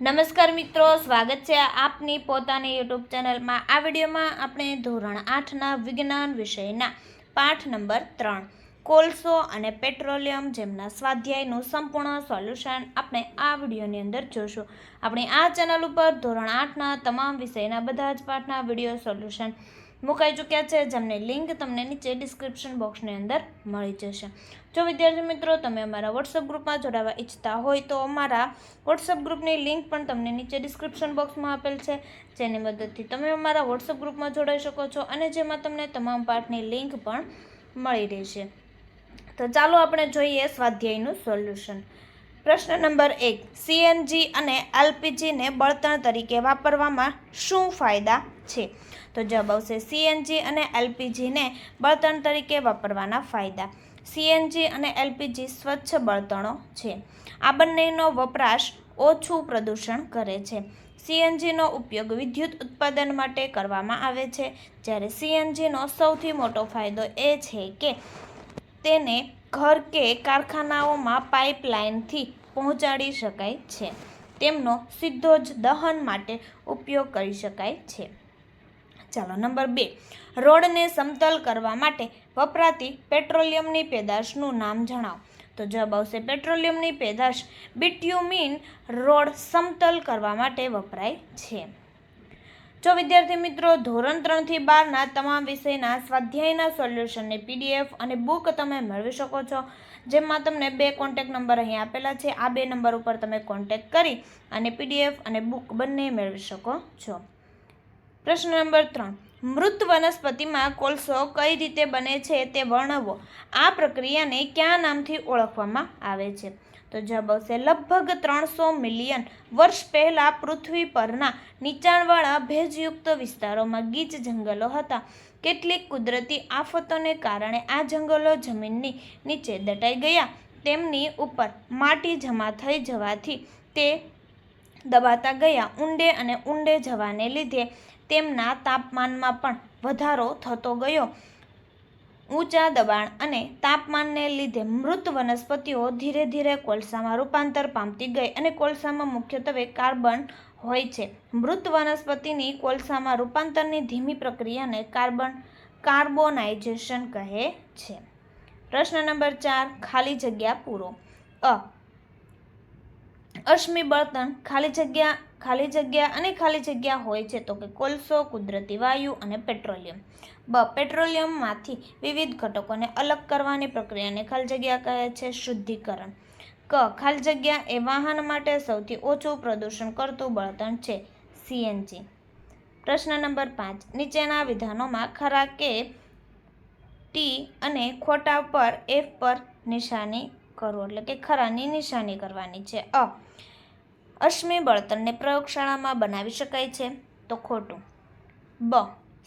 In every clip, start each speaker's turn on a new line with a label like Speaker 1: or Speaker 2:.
Speaker 1: નમસ્કાર મિત્રો, સ્વાગત છે આપની પોતાની યુટ્યુબ ચેનલમાં. આ વિડીયોમાં આપણે ધોરણ આઠના વિજ્ઞાન વિષયના પાઠ નંબર ત્રણ, કોલસો અને પેટ્રોલિયમ જેમના સ્વાધ્યાયનું સંપૂર્ણ સોલ્યુશન આપણે આ વિડીયોની અંદર જોશું. આપણી આ ચેનલ ઉપર ધોરણ આઠના તમામ વિષયના બધા જ પાઠના વીડિયો સોલ્યુશન મુકાઈ ચૂક્યા છે, જેમની લિંક તમને નીચે ડિસ્ક્રિપ્શન બોક્સની અંદર મળી જશે. જો વિદ્યાર્થી મિત્રો, તમે અમારા વોટ્સઅપ ગ્રુપમાં જોડાવા ઈચ્છતા હોય તો અમારા વોટ્સઅપ ગ્રુપની લિંક પણ તમને નીચે ડિસ્ક્રિપ્શન બોક્સમાં આપેલ છે. જેની મદદથી તમે અમારા વોટ્સઅપ ગ્રુપમાં જોડાઈ શકો છો અને જેમાં તમને તમામ પાઠની લિંક પણ મળી રહેશે. તો ચાલો આપણે જોઈએ સ્વાધ્યાયનું સોલ્યુશન. પ્રશ્ન નંબર એક સીએનજી અને એલપીજીને બળતણ તરીકે વાપરવામાં શું ફાયદા? છે. તો જવાબ આવશે સીએનજી અને એલપીજીને બળતણ તરીકે વાપરવાના ફાયદા. સીએનજી અને એલપીજી સ્વચ્છ બળતણો છે. આ બંનેનો વપરાશ ઓછું પ્રદૂષણ કરે છે. સીએનજીનો ઉપયોગ વિદ્યુત ઉત્પાદન માટે કરવામાં આવે છે. જ્યારે સીએનજીનો સૌથી મોટો ફાયદો એ છે કે તેને ઘર કે કારખાનાઓમાં પાઇપલાઇનથી પહોંચાડી શકાય છે. તેમનો સીધો જ દહન માટે ઉપયોગ કરી શકાય છે. ચાલો, નંબર બે. રોડને સમતલ કરવા માટે વપરાતી પેટ્રોલિયમની પેદાશનું નામ જણાવો. તો જવાબ આવશે, પેટ્રોલિયમની પેદાશ બિટ્યુમિન રોડ સમતલ કરવા માટે વપરાય છે. જો વિદ્યાર્થી મિત્રો, ધોરણ ત્રણથી બારના તમામ વિષયના સ્વાધ્યાયના સોલ્યુશનની પીડીએફ અને બુક તમે મેળવી શકો છો, જેમાં તમને બે કોન્ટેક નંબર અહીં આપેલા છે. આ બે નંબર ઉપર તમે કોન્ટેક કરી અને પીડીએફ અને બુક બંને મેળવી શકો છો. પ્રશ્ન નંબર ત્રણ. મૃત વનસ્પતિમાં કોલસો કઈ રીતે બને છે તે વર્ણવો. આ પ્રક્રિયાને કયા નામથી ઓળખવામાં આવે છે? તો જવાબ આવશે, લગભગ ત્રણસો મિલિયન વર્ષ પહેલાં પૃથ્વી પરના નીચાણવાળા ભેજયુક્ત વિસ્તારોમાં ગીચ જંગલો હતા. કેટલીક કુદરતી આફતોને કારણે આ જંગલો જમીનની નીચે દટાઈ ગયા. તેમની ઉપર માટી જમા થઈ જવાથી તે દબાતા ગયા. ઊંડે અને ઊંડે જવાને લીધે તેમના તાપમાનમાં પણ વધારો થતો ગયો. ઊંચા દબાણ અને તાપમાનને લીધે મૃત વનસ્પતિઓ ધીરે ધીરે કોલસામાં રૂપાંતર પામતી ગઈ અને કોલસામાં મુખ્યત્વે કાર્બન હોય છે. મૃત વનસ્પતિની કોલસામાં રૂપાંતરની ધીમી પ્રક્રિયાને કાર્બન કાર્બોનાઇઝેશન કહે છે. પ્રશ્ન નંબર ચાર, ખાલી જગ્યા પૂરો. અ. અશ્મિ બળતણ ખાલી જગ્યા ખાલી જગ્યા અને ખાલી જગ્યા હોય છે તો કે કોલસો, કુદરતી વાયુ અને પેટ્રોલિયમ. બ, પેટ્રોલિયમમાંથી વિવિધ ઘટકોને અલગ કરવાની પ્રક્રિયાને ખાલી જગ્યા કહે છે શુદ્ધિકરણ. ક, ખાલી જગ્યા એ વાહન માટે સૌથી ઓછું પ્રદૂષણ કરતું બળતણ છે સીએનજી. પ્રશ્ન નંબર પાંચ. નીચેના વિધાનોમાં ખરા કે ટી અને ખોટા પર એફ પર નિશાની કરો એટલે કે ખરાની નિશાની કરવાની છે. અ અશ્મિ બળતણને પ્રયોગશાળામાં બનાવી શકાય છે. તો ખોટું. બ.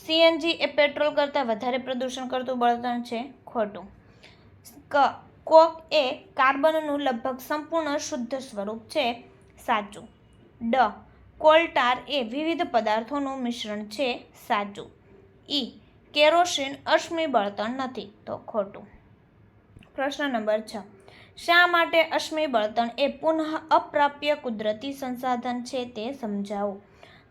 Speaker 1: સીએનજી એ પેટ્રોલ કરતાં વધારે પ્રદૂષણ કરતું બળતણ છે. ખોટું. ક. કોક એ કાર્બનનું લગભગ સંપૂર્ણ શુદ્ધ સ્વરૂપ છે. સાચું. ડ. કોલટાર એ વિવિધ પદાર્થોનું મિશ્રણ છે. સાચું. ઈ. કેરોસીન અશ્મિ બળતણ નથી. તો ખોટું. પ્રશ્ન નંબર છ. શા માટે અશ્મિ બળતણ એ પુનઃ અપ્રાપ્ય કુદરતી સંસાધન છે તે સમજાવો.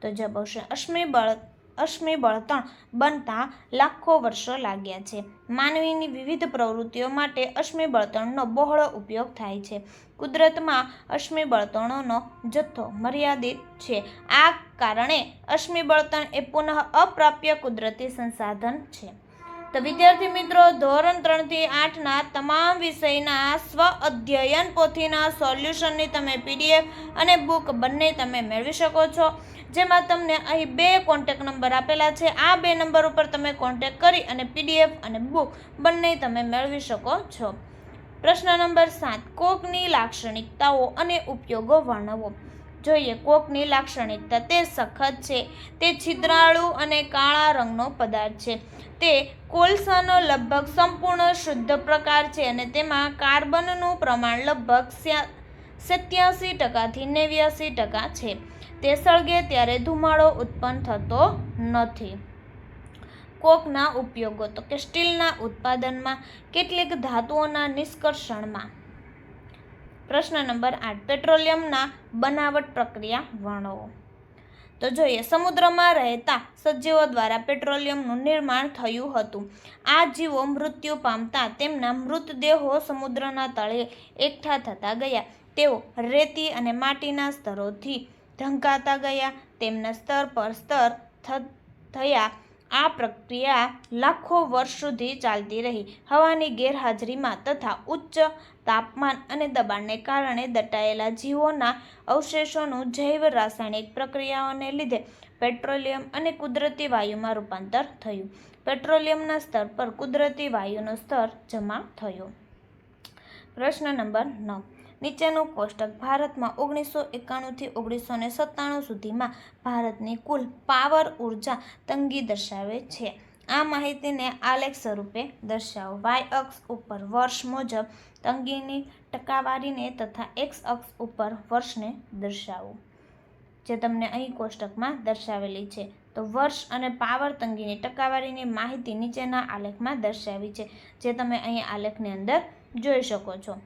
Speaker 1: તો જવાબ આવશે, અશ્મિ બળ, અશ્મિ બળતણ બનતા લાખો વર્ષો લાગ્યા છે. માનવીની વિવિધ પ્રવૃત્તિઓ માટે અશ્મિ બળતણનો બહોળો ઉપયોગ થાય છે. કુદરતમાં અશ્મિ બળતણોનો જથ્થો મર્યાદિત છે. આ કારણે અશ્મિ બળતણ એ પુનઃ અપ્રાપ્ય કુદરતી સંસાધન છે. તો વિદ્યાર્થી મિત્રો, ધોરણ ત્રણથી આઠના તમામ વિષયના સ્વ અધ્યયન પોથીના સોલ્યુશનની તમે પીડીએફ અને બુક બંને તમે મેળવી શકો છો. જેમાં તમને અહીં બે કોન્ટેક નંબર આપેલા છે. આ બે નંબર ઉપર તમે કોન્ટેક કરી અને પીડીએફ અને બુક બંને તમે મેળવી શકો છો. પ્રશ્ન નંબર સાત, કોકની લાક્ષણિકતાઓ અને ઉપયોગો વર્ણવો. જોઈએ, કોકની લાક્ષણિકતા તે સખત છે. તે છિદ્રાળુ અને કાળા રંગનો પદાર્થ છે. તે કોલસાનો લગભગ સંપૂર્ણ શુદ્ધ પ્રકાર છે અને તેમાં કાર્બનનું પ્રમાણ લગભગ સત્યાસી ટકાથી નેવ્યાસી ટકા છે. તે સળગે ત્યારે ધુમાડો ઉત્પન્ન થતો નથી. કોકના ઉપયોગો, તો કે સ્ટીલના ઉત્પાદનમાં કેટલીક ધાતુઓના નિષ્કર્ષણમાં પ્રશ્ન નંબર આઠ. પેટ્રોલિયમના બનાવટ પ્રક્રિયા વર્ણવો. તો જોઈએ, સમુદ્રમાં રહેતા સજીવો દ્વારા પેટ્રોલિયમનું નિર્માણ થયું હતું. આ જીવો મૃત્યુ પામતા તેમના મૃતદેહો સમુદ્રના તળે એકઠા થતા ગયા. તેઓ રેતી અને માટીના સ્તરોથી ઢંકાતા ગયા. તેમના સ્તર પર સ્તર થયા. આ પ્રક્રિયા લાખો વર્ષ સુધી ચાલતી રહી. હવાની ગેરહાજરીમાં તથા ઉચ્ચ તાપમાન અને દબાણને કારણે દટાયેલા જીવોના અવશેષોનું જૈવ રાસાયણિક પ્રક્રિયાઓને લીધે પેટ્રોલિયમ અને કુદરતી વાયુમાં રૂપાંતર થયું. પેટ્રોલિયમના સ્તર પર કુદરતી વાયુનો સ્તર જમા થયો. પ્રશ્ન નંબર નવ. નીચેનું કોષ્ટક ભારતમાં ઓગણીસો એકાણુંથી ઓગણીસો ને સત્તાણું સુધીમાં ભારતની કુલ પાવર ઊર્જા તંગી દર્શાવે છે. આ માહિતીને આલેખ સ્વરૂપે દર્શાવો. વાય અક્ષ ઉપર વર્ષ મુજબ તંગીની ટકાવારીને તથા એક્સ અક્ષ ઉપર વર્ષને દર્શાવો. જે તમને અહીં કોષ્ટકમાં દર્શાવેલી છે. તો વર્ષ અને પાવર તંગીની ટકાવારીની માહિતી નીચેના આલેખમાં દર્શાવી છે. જે તમે અહીં આલેખની અંદર જોઈ શકો છો.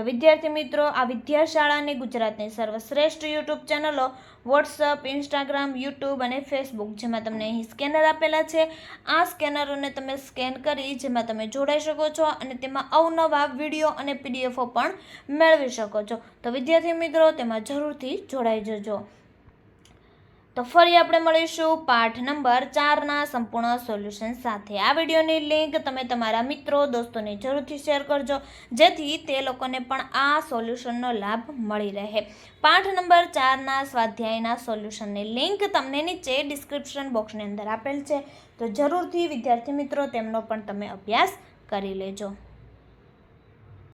Speaker 1: તો વિદ્યાર્થી મિત્રો, આ વિદ્યાશાળાની ગુજરાતની સર્વશ્રેષ્ઠ યુટ્યુબ ચેનલો વોટ્સઅપ, ઇન્સ્ટાગ્રામ, યુટ્યુબ અને ફેસબુક, જેમાં તમને અહીં સ્કેનર આપેલા છે. આ સ્કેનરોને તમે સ્કેન કરી જેમાં તમે જોડાઈ શકો છો અને તેમાં અવનવા વીડિયો અને પીડીએફો પણ મેળવી શકો છો. તો વિદ્યાર્થી મિત્રો, તેમાં જરૂરથી જોડાઈ જજો. તો ફરી આપણે મળીશું પાઠ નંબર ચારના સંપૂર્ણ સોલ્યુશન સાથે. આ વિડીયોની લિંક તમે તમારા મિત્રો, દોસ્તોને જરૂરથી શેર કરજો, જેથી તે લોકોને પણ આ સોલ્યુશનનો લાભ મળી રહે. પાઠ નંબર ચારના સ્વાધ્યાયના સોલ્યુશનની લિંક તમને નીચે ડિસ્ક્રિપ્શન બોક્સની અંદર આપેલ છે. તો જરૂરથી વિદ્યાર્થી મિત્રો, તેમનો પણ તમે અભ્યાસ કરી લેજો.